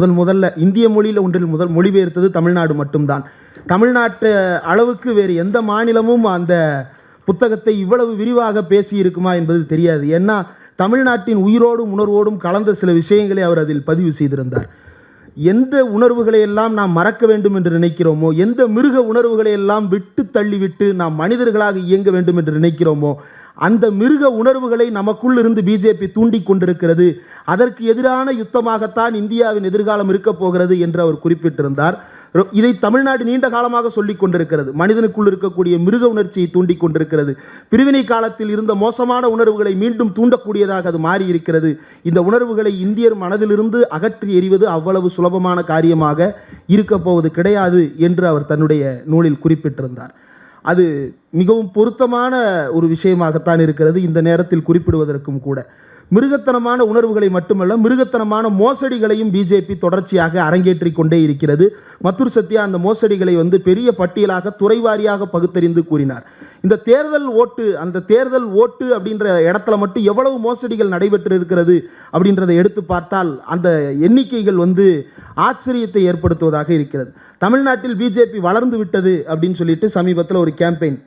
முதல் முதல்ல இந்திய மொழியில் ஒன்றில் முதல் மொழிபெயர்த்தது தமிழ்நாடு மட்டும்தான். தமிழ்நாட்டு அளவுக்கு வேறு எந்த மாநிலமும் அந்த புத்தகத்தை இவ்வளவு விரிவாக பேசி இருக்குமா என்பது தெரியாது. ஏன்னா தமிழ்நாட்டின் உயிரோடும் உணர்வோடும் கலந்த சில விஷயங்களை அவர் அதில் பதிவு செய்திருந்தார். எந்த உணர்வுகளை எல்லாம் நாம் மறக்க வேண்டும் என்று நினைக்கிறோமோ எந்த மிருக உணர்வுகளை எல்லாம் விட்டு தள்ளிவிட்டு நாம் மனிதர்களாக இயங்க வேண்டும் என்று நினைக்கிறோமோ அந்த மிருக உணர்வுகளை நமக்குள் இருந்து பிஜேபி தூண்டி கொண்டிருக்கிறது. அதற்கு எதிரான யுத்தமாகத்தான் இந்தியாவின் எதிர்காலம் இருக்கப் போகிறது என்று அவர் குறிப்பிட்டிருந்தார். இதை தமிழ்நாடு நீண்ட காலமாக சொல்லிக் கொண்டிருக்கிறது. மனிதனுக்குள் இருக்கக்கூடிய மிருக உணர்ச்சியை தூண்டிக் கொண்டிருக்கிறது. பிரிவினை காலத்தில் இருந்த மோசமான உணர்வுகளை மீண்டும் தூண்டக்கூடியதாக அது மாறி இருக்கிறது இந்த உணர்வுகளை இந்தியர் மனதிலிருந்து அகற்றி எறிவது அவ்வளவு சுலபமான காரியமாக இருக்கப் போவது கிடையாது என்று அவர் தன்னுடைய நூலில் குறிப்பிட்டிருந்தார். அது மிகவும் பொருத்தமான ஒரு விஷயமாகத்தான் இருக்கிறது. இந்த நேரத்தில் குறிப்பிடுவதற்கும் கூட. மிருகத்தனமான உணர்வுகளை மட்டுமல்ல மிருகத்தனமான மோசடிகளையும் பிஜேபி தொடர்ச்சியாக அரங்கேற்றி கொண்டே இருக்கிறது. மத்துர் சத்யா அந்த மோசடிகளை வந்து பெரிய பட்டியலாக துறைவாரியாக பகுத்தறிந்து கூறினார். இந்த தேர்தல் ஓட்டு அந்த தேர்தல் ஓட்டு அப்படின்ற இடத்துல மட்டும் எவ்வளவு மோசடிகள் நடைபெற்று இருக்கிறது அப்படின்றத எடுத்து பார்த்தால் அந்த எண்ணிக்கைகள் வந்து ஆச்சரியத்தை ஏற்படுத்துவதாக இருக்கிறது. தமிழ்நாட்டில் பிஜேபி வளர்ந்து விட்டது அப்படின்னு சொல்லிட்டு சமீபத்தில் ஒரு கேம்பெயின்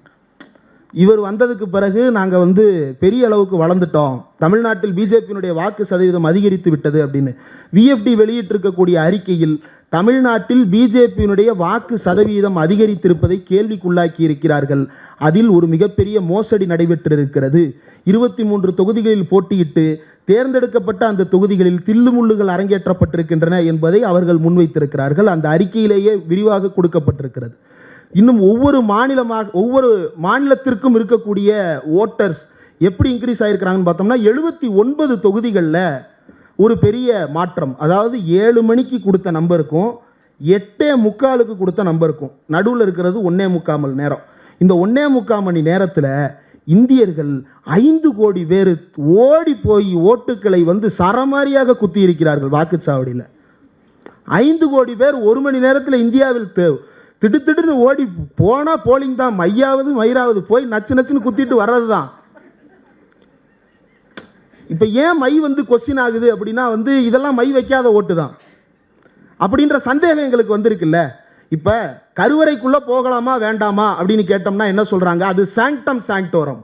இவர் வந்ததுக்கு பிறகு நாங்கள் வந்து பெரிய அளவுக்கு வளர்ந்துட்டோம். தமிழ்நாட்டில் பிஜேபியினுடைய வாக்கு சதவீதம் அதிகரித்து விட்டது அப்படின்னு. விஎஃப்டி வெளியிட்டிருக்கக்கூடிய அறிக்கையில் தமிழ்நாட்டில் பிஜேபியினுடைய வாக்கு சதவீதம் அதிகரித்திருப்பதை கேள்விக்குள்ளாக்கி இருக்கிறார்கள். அதில் ஒரு மிகப்பெரிய மோசடி நடைபெற்றிருக்கிறது. இருபத்தி மூன்று தொகுதிகளில் போட்டியிட்டு தேர்ந்தெடுக்கப்பட்ட அந்த தொகுதிகளில் தில்லுமுள்ளுகள் அரங்கேற்றப்பட்டிருக்கின்றன என்பதை அவர்கள் முன்வைத்திருக்கிறார்கள். அந்த அறிக்கையிலேயே விரிவாக கொடுக்கப்பட்டிருக்கிறது. இன்னும் ஒவ்வொரு மாநிலமாக ஒவ்வொரு மாநிலத்திற்கும் இருக்கக்கூடிய ஓட்டர்ஸ் எப்படி இன்க்ரீஸ் ஆகிருக்கிறாங்கன்னு பார்த்தோம்னா எழுபத்தி ஒன்பது தொகுதிகளில் ஒரு பெரிய மாற்றம். அதாவது ஏழு மணிக்கு கொடுத்த நம்பருக்கும் எட்டே முக்காலுக்கு கொடுத்த நம்பருக்கும் நடுவில் இருக்கிறது ஒன்னே முக்கால் மணி நேரம். இந்த ஒன்றே முக்கால் மணி நேரத்தில் இந்தியர்கள் ஐந்து கோடி பேர் ஓடி போய் ஓட்டுக்களை வந்து சரமாரியாக குத்தி இருக்கிறார்கள் வாக்குச்சாவடியில். ஐந்து கோடி பேர் ஒரு மணி நேரத்தில் இந்தியாவில் தி- திடுதிடுன்னு ஓடி போனால் போலிங் தான் மையாவது மயிராவது போய் நச்சு நச்சுன்னு குத்திட்டு வர்றது தான் இப்போ ஏன் மை வந்து கொஸ்டின் ஆகுது அப்படின்னா வந்து இதெல்லாம் மை வைக்காத ஓட்டு தான். அப்படின்ற சந்தேகம் எங்களுக்கு வந்திருக்குல்ல. இப்போ கருவறைக்குள்ளே போகலாமா வேண்டாமா அப்படின்னு கேட்டோம்னா என்ன சொல்கிறாங்க அது சாங்டம் சாங்டோரம்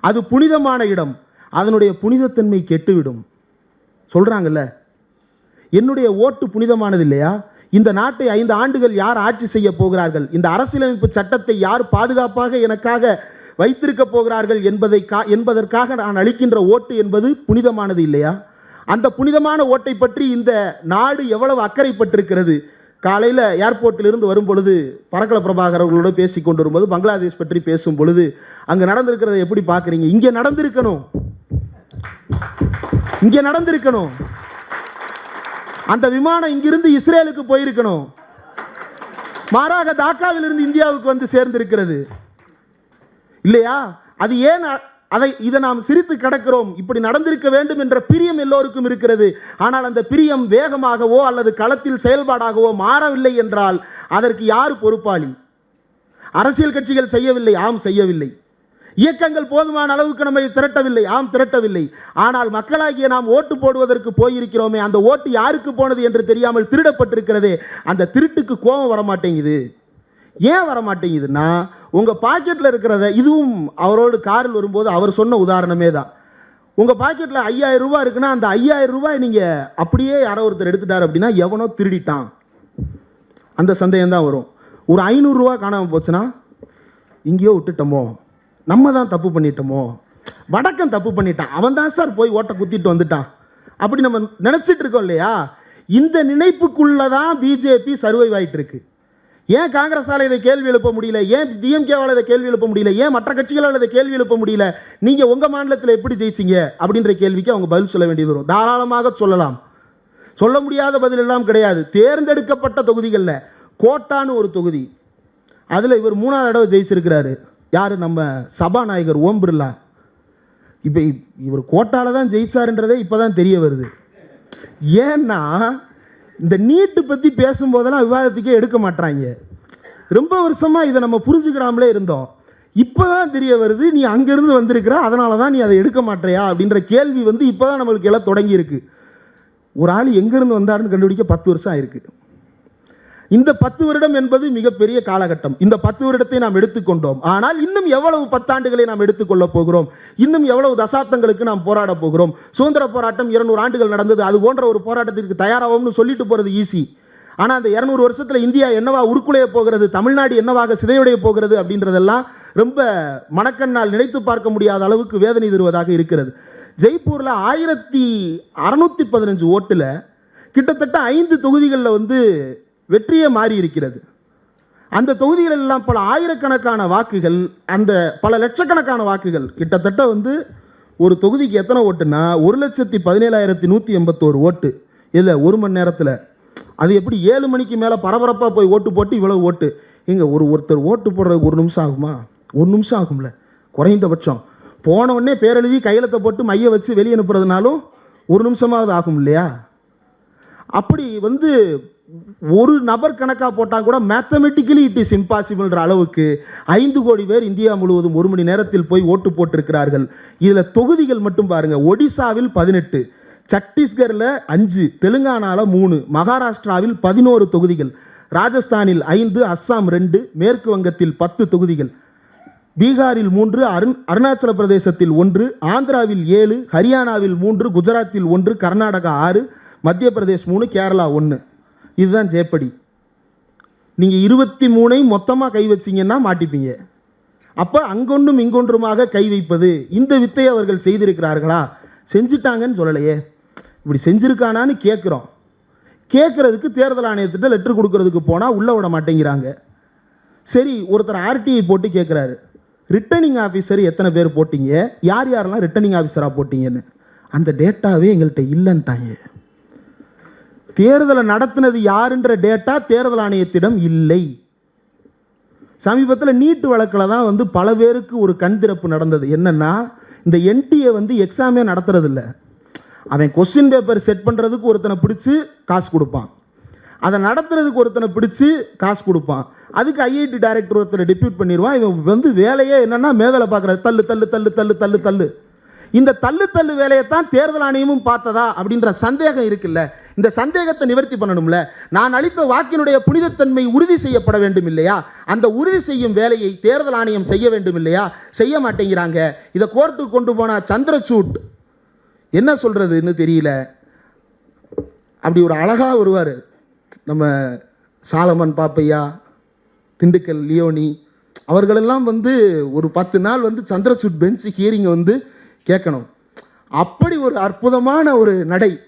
அது புனிதமான இடம். அதனுடைய புனிதத்தன்மை கெட்டுவிடும். சொல்கிறாங்கல்ல என்னுடைய ஓட்டு புனிதமானது இல்லையா? இந்த நாட்டை ஐந்து ஆண்டுகள் யார் ஆட்சி செய்ய போகிறார்கள்? இந்த அரசியலமைப்பு சட்டத்தை யார் பாதுகாப்பாக எனக்காக வைத்திருக்க போகிறார்கள் என்பதை கா என்பதற்காக நான் அளிக்கின்ற ஓட்டு என்பது புனிதமானது இல்லையா? அந்த புனிதமான ஓட்டை பற்றி இந்த நாடு எவ்வளவு அக்கறைப்பட்டிருக்கிறது? காலையில் ஏர்போர்ட்டிலிருந்து வரும் பொழுது பரக்கல பிரபாகர் அவர்களோடு பேசி கொண்டு வரும்போது பங்களாதேஷ் பற்றி பேசும் பொழுது அங்கே நடந்திருக்கிறத எப்படி பார்க்குறீங்க? இங்கே நடந்திருக்கணும். இங்கே நடந்திருக்கணும். அந்த விமானம் இங்கிருந்து இஸ்ரேலுக்கு போயிருக்கணும். மாறாக தாக்காவிலிருந்து இந்தியாவுக்கு வந்து சேர்ந்திருக்கிறது. இல்லையா? அது ஏன் அதை இதை நாம் சிரித்து கிடக்கிறோம். இப்படி நடந்திருக்க வேண்டும் என்ற பிரியம் எல்லோருக்கும் இருக்கிறது. ஆனால் அந்த பிரியம் வேகமாகவோ அல்லது களத்தில் செயல்பாடாகவோ மாறவில்லை என்றால் அதற்கு யார் பொறுப்பாளி? அரசியல் கட்சிகள் செய்யவில்லை. ஆம் செய்யவில்லை. இயக்கங்கள் போதுமான அளவுக்கு நம்மை திரட்டவில்லை. ஆம் திரட்டவில்லை. ஆனால் மக்களாகிய நாம் ஓட்டு போடுவதற்கு போயிருக்கிறோமே அந்த ஓட்டு யாருக்கு போனது என்று தெரியாமல் திருடப்பட்டிருக்கிறது அந்த திருட்டுக்கு கோபம் வரமாட்டேங்குது. ஏன் வரமாட்டேங்குதுன்னா உங்கள் பாக்கெட்டில் இருக்கிறத இதுவும் அவரோடு காரில் வரும்போது அவர் சொன்ன உதாரணமே தான். உங்கள் பாக்கெட்டில் ஐயாயிரம் ரூபாய் இருக்குன்னா அந்த ஐயாயிரம் ரூபாய் நீங்கள் அப்படியே யாரோ ஒருத்தர் எடுத்துட்டார் அப்படின்னா எவனோ திருடிட்டான். அந்த சந்தேகம் தான் வரும். ஒரு ஐநூறுரூவா காணாமல் போச்சுன்னா இங்கேயோ விட்டுட்டோமோ? நம்ம தான் தப்பு பண்ணிட்டோமோ? வடக்கன் தப்பு பண்ணிட்டான். அவன் தான் சார் போய் ஓட்டை குத்திட்டு வந்துட்டான். அப்படி நம்ம நினச்சிட்டு இருக்கோம் இல்லையா? இந்த நினைப்புக்குள்ளே தான் பிஜேபி சர்வைவ் ஆகிட்டு இருக்கு ஏன் காங்கிரஸால் இதை கேள்வி எழுப்ப முடியல? ஏன் டிஎம்கேவால் இதை கேள்வி எழுப்ப முடியல? ஏன் மற்ற கட்சிகளால் இதை கேள்வி எழுப்ப முடியல? நீங்கள் உங்கள் மாநிலத்தில் எப்படி ஜெயிச்சீங்க? அப்படின்ற கேள்விக்கு அவங்க பதில் சொல்ல வேண்டியது வரும். தாராளமாக சொல்லலாம். சொல்ல முடியாத பதில் எல்லாம் கிடையாது. தேர்ந்தெடுக்கப்பட்ட தொகுதிகளில் கோட்டான்னு ஒரு தொகுதி. அதில் இவர் மூணாவது தடவை ஜெயிச்சிருக்கிறாரு. யார் நம்ம சபாநாயகர் ஓம் பிர்லா? இப்போ இவர் கோட்டால தான் ஜெயிச்சாருன்றதே இப்போ தான் தெரிய வருது. ஏன்னா இந்த நீட்டு பற்றி பேசும்போதெல்லாம் விவாதத்துக்கே எடுக்க மாட்றாங்க. ரொம்ப வருஷமாக இதை நம்ம புரிஞ்சுக்கிடாமலே இருந்தோம். இப்போ தான் தெரிய வருது நீ அங்கேருந்து வந்திருக்கிற அதனால தான் நீ அதை எடுக்க மாட்டேயா அப்படின்ற கேள்வி வந்து இப்போ தான் நம்மளுக்கு எல்லாம் தொடங்கியிருக்கு. ஒரு ஆள் எங்கேருந்து வந்தாருன்னு கண்டுபிடிக்க பத்து வருஷம் ஆயிருக்கு. இந்த பத்து வருடம் என்பது மிகப்பெரிய காலகட்டம். இந்த பத்து வருடத்தை நாம் எடுத்துக்கொண்டோம். ஆனால் இன்னும் எவ்வளவு பத்தாண்டுகளை நாம் எடுத்துக்கொள்ளப் போகிறோம்? இன்னும் எவ்வளவு தசாப்தங்களுக்கு நாம் போராட போகிறோம்? சுதந்திர போராட்டம் இருநூறு ஆண்டுகள் நடந்தது. அது போன்ற ஒரு போராட்டத்திற்கு தயாராகும்னு சொல்லிட்டு போகிறது ஈஸி ஆனால் அந்த இரநூறு வருஷத்தில் இந்தியா என்னவா உருக்குலைய போகிறது? தமிழ்நாடு என்னவாக சிதைவடைய போகிறது? அப்படின்றதெல்லாம் ரொம்ப மனக்கண்ணால் நினைத்து பார்க்க முடியாத அளவுக்கு வேதனை தருவதாக இருக்கிறது. ஜெய்ப்பூரில் ஆயிரத்தி அறநூற்றி பதினஞ்சு ஓட்டில் கிட்டத்தட்ட ஐந்து தொகுதிகளில் வந்து வெற்றியே மாறி இருக்கிறது அந்த தொகுதிகள் எல்லாம் பல ஆயிரக்கணக்கான வாக்குகள் அந்த பல லட்சக்கணக்கான வாக்குகள் கிட்டத்தட்ட வந்து ஒரு தொகுதிக்கு எத்தனை ஓட்டுனா ஒரு லட்சத்தி பதினேழாயிரத்தி நூற்றி எண்பத்தோரு ஓட்டு. இல்லை ஒரு மணி நேரத்தில். அது எப்படி ஏழு மணிக்கு மேலே பரபரப்பாக போய் ஓட்டு போட்டு இவ்வளோ ஓட்டு? இங்கே ஒரு ஒருத்தர் ஓட்டு போடுறதுக்கு ஒரு நிமிஷம் ஆகுமா? ஒரு நிமிஷம் ஆகும்ல. குறைந்தபட்சம். போனவுடனே பேரெழுதி கையெழுத்தை போட்டு மைய வச்சு வெளியே அனுப்புறதுனாலும் ஒரு நிமிஷமாவது ஆகும் இல்லையா அப்படி வந்து ஒரு நபர் கணக்காக போட்டால் கூட மேத்தமெட்டிக்கலி இட் இஸ் இம்பாசிபிள்ன்ற அளவுக்கு ஐந்து கோடி பேர் இந்தியா முழுவதும் ஒரு மணி நேரத்தில் போய் ஓட்டு போட்டிருக்கிறார்கள். இதில் தொகுதிகள் மட்டும் பாருங்கள் ஒடிசாவில் பதினெட்டு சத்தீஸ்கரில் அஞ்சு தெலுங்கானாவில் மூணு மகாராஷ்டிராவில் பதினோரு தொகுதிகள் ராஜஸ்தானில் ஐந்து அஸ்ஸாம் ரெண்டு மேற்கு வங்கத்தில் பத்து தொகுதிகள் பீகாரில் மூன்று அருண் அருணாச்சல பிரதேசத்தில் ஒன்று ஆந்திராவில் ஏழு ஹரியானாவில் மூன்று குஜராத்தில் ஒன்று கர்நாடகா ஆறு மத்திய பிரதேஷ் மூணு கேரளா ஒன்று இதுதான் ஜேப்படி நீங்கள் இருபத்தி மூணை மொத்தமாக கை வச்சீங்கன்னா மாட்டிப்பீங்க. அப்போ அங்கொன்றும் இங்கொன்றுமாக கை வைப்பது இந்த வித்தை அவர்கள் செய்திருக்கிறார்களா? செஞ்சிட்டாங்கன்னு சொல்லலையே. இப்படி செஞ்சுருக்கானான்னு கேட்குறோம் கேட்குறதுக்கு தேர்தல் ஆணையத்திட்ட லெட்ரு கொடுக்கறதுக்கு போனால் உள்ளே விட மாட்டேங்கிறாங்க. சரி ஒருத்தர் ஆர்டிஐ போட்டு கேட்குறாரு ரிட்டர்னிங் ஆஃபீஸர் எத்தனை பேர் போட்டிங்க? யார் யாரெல்லாம் ரிட்டர்னிங் ஆஃபீஸராக போட்டிங்கன்னு. அந்த டேட்டாவே எங்கள்கிட்ட இல்லைன்ட்டாங்க. தேர்தலை நடத்தினது யாருன்ற டேட்டா தேர்தல் ஆணையத்திடம் இல்லை. சமீபத்தில் நீட்டு வழக்கில் தான் வந்து பல பேருக்கு ஒரு கண் திறப்பு நடந்தது. என்னன்னா இந்த என்டிஏ வந்து எக்ஸாமே நடத்துறதில்ல. அவன் கொஸ்டின் பேப்பர் செட் பண்ணுறதுக்கு ஒருத்தனை பிடிச்சி காசு கொடுப்பான். அதை நடத்துறதுக்கு ஒருத்தனை பிடிச்சி காசு கொடுப்பான். அதுக்கு ஐஐடி டைரக்டர் ஒருத்தரை டிப்யூட் பண்ணிடுவான் இவன் வந்து வேலையே என்னென்னா மேவேலை பார்க்குறது தள்ளு தள்ளு தள்ளு தள்ளு தள்ளு தள்ளு. இந்த தள்ளு தள்ளு வேலையை தான் தேர்தல் ஆணையமும் பார்த்ததா அப்படின்ற சந்தேகம் இருக்குல்ல. இந்த சந்தேகத்தை நிவர்த்தி பண்ணணும்ல? நான் அளித்த வாக்கினுடைய புனிதத்தன்மை உறுதி செய்யப்பட வேண்டும் இல்லையா அந்த உறுதி செய்யும் வேலையை தேர்தல் ஆணையம் செய்ய வேண்டும் இல்லையா செய்ய மாட்டேங்கிறாங்க. இதை கோர்ட்டுக்கு கொண்டு போன சந்திரசூட். என்ன சொல்கிறதுன்னு தெரியல. அப்படி ஒரு அழகாக வருவார். நம்ம சாலமன் பாப்பையா திண்டுக்கல் லியோனி அவர்களெல்லாம் வந்து ஒரு பத்து நாள் வந்து சந்திரசூட் பெஞ்ச் ஹியரிங்கை வந்து கேட்கணும். அப்படி ஒரு அற்புதமான ஒரு நடை.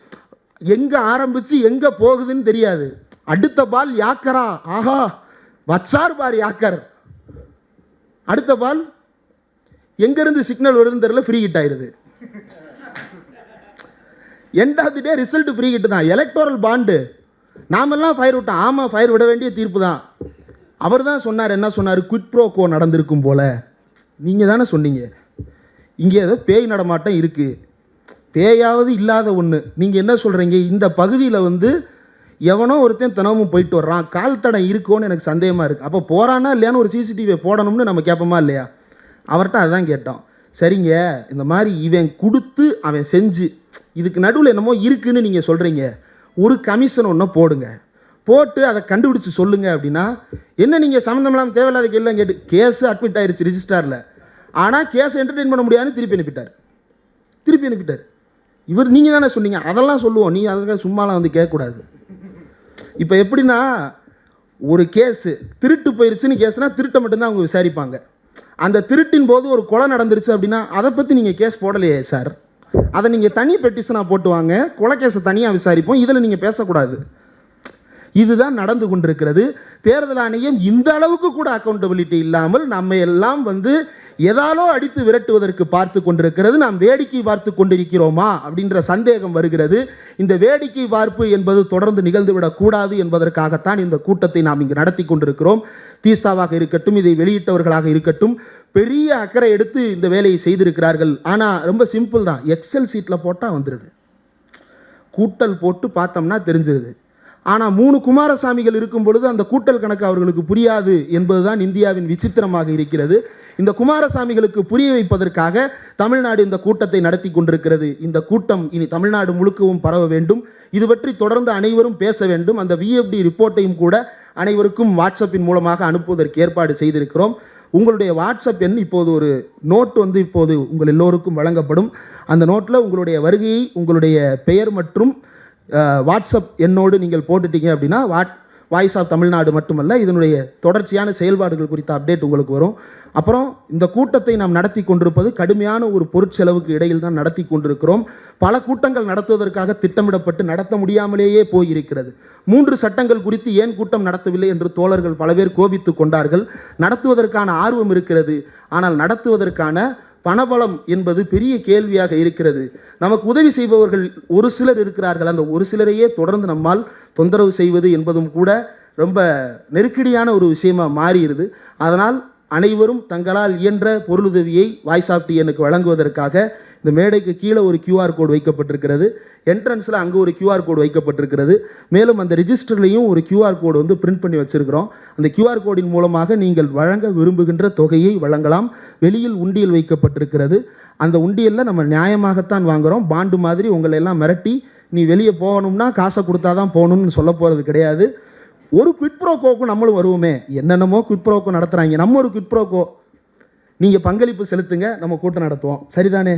எங்கே ஆரம்பித்து எங்கே போகுதுன்னு தெரியாது. அடுத்த பால் யாக்கரா? ஆஹா வச்சார் பார் யாக்கர். அடுத்த பால் எங்கேருந்து சிக்னல் வருதுன்னு தெரியல ஃப்ரீ ஹிட் ஆயிடுது end of the day result free hit தான். எலக்டோரல் பாண்டு நாமெல்லாம் ஃபயர் விட்டோம் ஆமாம் ஃபயர் விட வேண்டிய தீர்ப்பு தான். அவர் தான் சொன்னார் என்ன சொன்னார்? குவிட் ப்ரோக்கோ நடந்திருக்கும் போல். நீங்கள் தானே சொன்னீங்க. இங்கே ஏதோ பேய் நடமாட்டம் இருக்குது பேயாவது இல்லாத ஒன்று நீங்கள் என்ன சொல்கிறீங்க இந்த பகுதியில் வந்து எவனோ ஒருத்தன் தினமும் போயிட்டு வர்றான். கால் தடம் இருக்கோன்னு எனக்கு சந்தேகமாக இருக்குது அப்போ போகிறானா இல்லையான்னு ஒரு சிசிடிவியை போடணும்னு நம்ம கேட்போமா இல்லையா? அவர்கிட்ட அதான் கேட்டோம். சரிங்க இந்த மாதிரி இவன் கொடுத்து அவன் செஞ்சு இதுக்கு நடுவில் என்னமோ இருக்குன்னு நீங்கள் சொல்கிறீங்க ஒரு கமிஷன் ஒன்று போடுங்க. போட்டு அதை கண்டுபிடிச்சு சொல்லுங்கள் அப்படின்னா என்ன நீங்கள் சம்மந்தம் இல்லாமல் தேவையில்லாத கேள்வி கேட்டு கேஸு அட்மிட் ஆயிடுச்சு ரிஜிஸ்டாரில் ஆனால் கேஸ் என்டர்டெயின் பண்ண முடியாதுன்னு திருப்பி அனுப்பிட்டார். திருப்பி அனுப்பிட்டார். இவர் நீங்கள் தானே சொன்னீங்க? அதெல்லாம் சொல்லுவோம். நீங்கள் அதுக்காக சும்மாலாம் வந்து கேட்கக்கூடாது. இப்போ எப்படின்னா ஒரு கேஸு திருட்டு போயிருச்சுன்னு கேஸ்னால் திருட்டை மட்டும்தான் அவங்க விசாரிப்பாங்க. அந்த திருட்டின் போது ஒரு கொலை நடந்துருச்சு அப்படின்னா அதை பற்றி நீங்கள் கேஸ் போடலையே சார். அதை நீங்கள் தனி பெட்டிஷனாக போட்டு வாங்க. கொலை கேஸை தனியாக விசாரிப்போம். இதில் நீங்கள் பேசக்கூடாது. இதுதான் நடந்து கொண்டிருக்கிறது. தேர்தல் ஆணையம் இந்த அளவுக்கு கூட அக்கௌண்டபிலிட்டி இல்லாமல் நம்ம எல்லாம் வந்து எதாலோ அடித்து விரட்டுவதற்கு பார்த்து கொண்டிருக்கிறது. நாம் வேடிக்கை பார்த்து கொண்டிருக்கிறோமா? அப்படின்ற சந்தேகம் வருகிறது. இந்த வேடிக்கை பார்ப்பு என்பது தொடர்ந்து நிகழ்ந்துவிடக் கூடாது என்பதற்காகத்தான் இந்த கூட்டத்தை நாம் இங்கு நடத்தி கொண்டிருக்கிறோம். தீஸ்தாவாக இருக்கட்டும் இதை வெளியிட்டவர்களாக இருக்கட்டும் பெரிய அக்கறை எடுத்து இந்த வேலையை செய்திருக்கிறார்கள். ஆனால் ரொம்ப சிம்பிள் தான். எக்ஸல் சீட்டில் போட்டால் வந்துடுது கூட்டல் போட்டு பார்த்தோம்னா தெரிஞ்சிருது. ஆனால் மூணு குமாரசாமிகள் இருக்கும் பொழுது அந்த கூட்டல் கணக்கு அவர்களுக்கு புரியாது என்பதுதான் இந்தியாவின் விசித்திரமாக இருக்கிறது. இந்த குமாரசாமிகளுக்கு புரிய வைப்பதற்காக தமிழ்நாடு இந்த கூட்டத்தை நடத்தி கொண்டிருக்கிறது. இந்த கூட்டம் இனி தமிழ்நாடு முழுக்கவும் பரவ வேண்டும். இது பற்றி தொடர்ந்து அனைவரும் பேச வேண்டும். அந்த விஎஃப்டி ரிப்போர்ட்டையும் கூட அனைவருக்கும் வாட்ஸ்அப்பின் மூலமாக அனுப்புவதற்கு ஏற்பாடு செய்திருக்கிறோம். உங்களுடைய வாட்ஸ்அப் எண் இப்போது ஒரு நோட் வந்து இப்போது உங்கள் எல்லோருக்கும் வழங்கப்படும். அந்த நோட்டில் உங்களுடைய வருகையை உங்களுடைய பெயர் மற்றும் வாட்ஸ்அப் எண்ணோடு நீங்கள் போட்டுட்டீங்க அப்படின்னா வாட் வாய்ஸ் ஆஃப் தமிழ்நாடு மட்டுமல்ல இதனுடைய தொடர்ச்சியான செயல்பாடுகள் குறித்த அப்டேட் உங்களுக்கு வரும். அப்புறம் இந்த கூட்டத்தை நாம் நடத்தி கொண்டிருப்பது கடுமையான ஒரு பொருட்செலவுக்கு இடையில் தான் நடத்தி கொண்டிருக்கிறோம். பல கூட்டங்கள் நடத்துவதற்காக திட்டமிடப்பட்டு நடத்த முடியாமலேயே போயிருக்கிறது. மூன்று சட்டங்கள் குறித்து ஏன் கூட்டம் நடத்தவில்லை என்று தோழர்கள் பல பேர் கோபித்து கொண்டார்கள். நடத்துவதற்கான ஆர்வம் இருக்கிறது. ஆனால் நடத்துவதற்கான பணபலம் என்பது பெரிய கேள்வியாக இருக்கிறது. நமக்கு உதவி செய்பவர்கள் ஒரு சிலர் இருக்கிறார்கள். அந்த ஒரு சிலரையே தொடர்ந்து நம்மால் தொந்தரவு செய்வது என்பதும் கூட ரொம்ப நெருக்கடியான ஒரு விஷயமாக மாறிடுது. அதனால் அனைவரும் தங்களால் இயன்ற பொருளுதவியை வாய்ஸ் ஆஃப் டிஎனுக்கு வழங்குவதற்காக இந்த மேடைக்கு கீழே ஒரு கியூஆர் கோடு வைக்கப்பட்டிருக்கிறது. என்ட்ரன்ஸில் அங்கே ஒரு கியூஆர் கோடு வைக்கப்பட்டிருக்கிறது. மேலும் அந்த ரிஜிஸ்டர்லேயும் ஒரு கியூஆர் கோடு வந்து பிரிண்ட் பண்ணி வச்சுருக்கிறோம். அந்த கியூஆர் கோடின் மூலமாக நீங்கள் வழங்க விரும்புகின்ற தொகையை வழங்கலாம். வெளியில் உண்டியல் வைக்கப்பட்டிருக்கிறது. அந்த உண்டியலில் நம்ம நியாயமாகத்தான் வாங்குறோம். பாண்டு மாதிரி உங்களை எல்லாம் மிரட்டி நீ வெளியே போகணும்னா காசை கொடுத்தா தான் போகணும்னு சொல்ல போகிறது கிடையாது. ஒரு குவிட்ப்ரோக்கோக்கும் நம்மளும் வருவோமே. என்னென்னமோ குவிட்ப்ரோக்கோ நடத்துகிறாங்க நம்ம ஒரு குவிட்ப்ரோக்கோ நீங்கள் பங்களிப்பு செலுத்துங்க. நம்ம கூட்டம் நடத்துவோம். சரிதானே?